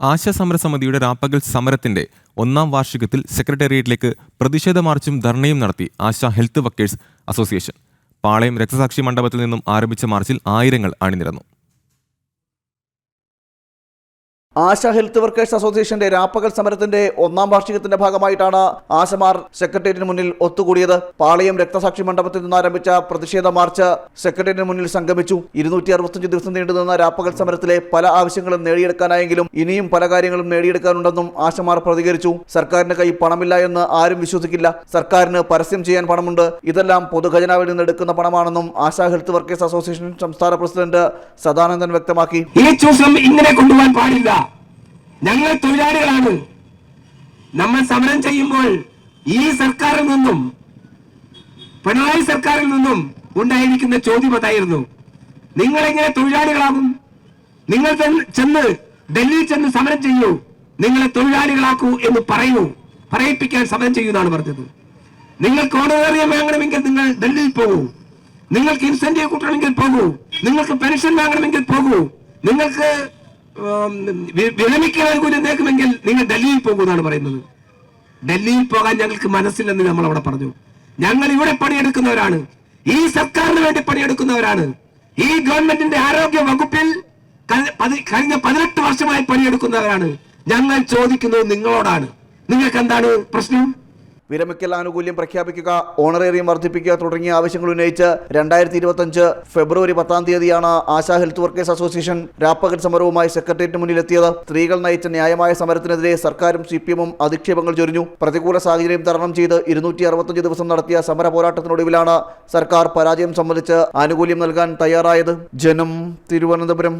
ആശാ സമരസമിതിയുടെ രാപ്പകൽ സമരത്തിന്റെ ഒന്നാം വാർഷികത്തിൽ സെക്രട്ടേറിയറ്റിലേക്ക് പ്രതിഷേധ മാർച്ചും ധർണയും നടത്തി ASHA health workers association. Palayam രക്തസാക്ഷി മണ്ഡപത്തിൽ നിന്നും ആരംഭിച്ച മാർച്ചിൽ ആയിരങ്ങൾ അണിനിരന്നു. ആശ ഹെൽത്ത് വർക്കേഴ്സ് അസോസിയേഷന്റെ രാപ്പകൽ സമരത്തിന്റെ ഒന്നാം വാർഷികത്തിന്റെ ഭാഗമായിട്ടാണ് ആശമാർ സെക്രട്ടേറിയറ്റിന് മുന്നിൽ ഒത്തുകൂടിയത്. പാളയം രക്തസാക്ഷി മണ്ഡപത്തിൽ നിന്ന് ആരംഭിച്ച പ്രതിഷേധ മാർച്ച് സെക്രട്ടേറിയറ്റിന് മുന്നിൽ സംഗമിച്ചു. ഇരുന്നൂറ്റി അറുപത്തഞ്ച് ദിവസം നീണ്ടുനിന്ന രാപ്പകൽ സമരത്തിലെ പല ആവശ്യങ്ങളും നേടിയെടുക്കാനായെങ്കിലും ഇനിയും പല കാര്യങ്ങളും നേടിയെടുക്കാനുണ്ടെന്നും ആശമാർ പ്രതികരിച്ചു. സർക്കാരിന്റെ കൈ പണമില്ല എന്ന് ആരും വിശ്വസിക്കില്ല. സർക്കാരിന് പരസ്യം ചെയ്യാൻ പണമുണ്ട്. ഇതെല്ലാം പൊതുഖജനാവിൽ നിന്ന് എടുക്കുന്ന പണമാണെന്നും ആശാ ഹെൽത്ത് വർക്കേഴ്സ് അസോസിയേഷൻ സംസ്ഥാന പ്രസിഡന്റ് സദാനന്ദൻ വ്യക്തമാക്കി. ഈ ചൂഷണം ഇങ്ങനെ കൊണ്ടുപോകാൻ പാടില്ല. ഞങ്ങൾ തൊഴിലാളികളാണ്. നമ്മൾ സമരം ചെയ്യുമ്പോൾ ഈ സർക്കാരിൽ നിന്നും പിണറായി സർക്കാരിൽ നിന്നും ഉണ്ടായിരിക്കുന്ന ചോദ്യം അതായിരുന്നു. നിങ്ങൾ എങ്ങനെ തൊഴിലാളികളാകും? നിങ്ങൾ ചെന്ന് ഡൽഹിയിൽ ചെന്ന് സമരം ചെയ്യൂ. നിങ്ങളെ തൊഴിലാളികളാക്കൂ എന്ന് പറയൂ. പറയിപ്പിക്കാൻ സമരം ചെയ്യുന്നതാണ് പറഞ്ഞത്. നിങ്ങൾക്ക് ഓണറേറിയം വാങ്ങണമെങ്കിൽ നിങ്ങൾ ഡൽഹിയിൽ പോകൂ. നിങ്ങൾക്ക് ഇൻസെന്റീവ് കൂട്ടണമെങ്കിൽ പോകൂ. നിങ്ങൾക്ക് പെൻഷൻ വാങ്ങണമെങ്കിൽ പോകൂ. നിങ്ങൾക്ക് വിരമിക്കാൻ കൂടി നേക്കുമെങ്കിൽ നിങ്ങൾ ഡൽഹിയിൽ പോകുമെന്നാണ് പറയുന്നത്. ഡൽഹിയിൽ പോകാൻ ഞങ്ങൾക്ക് മനസ്സില്ലെന്ന് നമ്മൾ അവിടെ പറഞ്ഞു. ഞങ്ങൾ ഇവിടെ പണിയെടുക്കുന്നവരാണ്. ഈ സർക്കാരിന് വേണ്ടി പണിയെടുക്കുന്നവരാണ്. ഈ ഗവൺമെന്റിന്റെ ആരോഗ്യ വകുപ്പിൽ കഴിഞ്ഞ പതി- കഴിഞ്ഞ പതിനെട്ട് വർഷമായി പണിയെടുക്കുന്നവരാണ്. ഞങ്ങൾ ചോദിക്കുന്നത് നിങ്ങളോടാണ്. നിങ്ങൾക്ക് എന്താണ് പ്രശ്നം? വിരമിക്കൽ ആനുകൂല്യം പ്രഖ്യാപിക്കുക ഓണറേറിയം വർദ്ധിപ്പിക്കുക തുടങ്ങിയ ആവശ്യങ്ങൾ ഉന്നയിച്ച് രണ്ടായിരത്തി ഇരുപത്തഞ്ച് ഫെബ്രുവരി പത്താം തീയതിയാണ് ആശാ ഹെൽത്ത് വർക്കേഴ്സ് അസോസിയേഷൻ രാപ്പകൽ സമരവുമായി സെക്രട്ടേറിയറ്റ് മുന്നിലെത്തിയത്. സ്ത്രീകൾ നയിച്ച ന്യായമായ സമരത്തിനെതിരെ സർക്കാരും സി പി എമ്മും അധിക്ഷേപങ്ങൾ ചൊരിഞ്ഞു. പ്രതികൂല സാഹചര്യം തരണം ചെയ്ത് ഇരുന്നൂറ്റി ദിവസം നടത്തിയ സമര പോരാട്ടത്തിനൊടുവിലാണ് സർക്കാർ പരാജയം സംബന്ധിച്ച് ആനുകൂല്യം നൽകാൻ തയ്യാറായത്. ജനം തിരുവനന്തപുരം.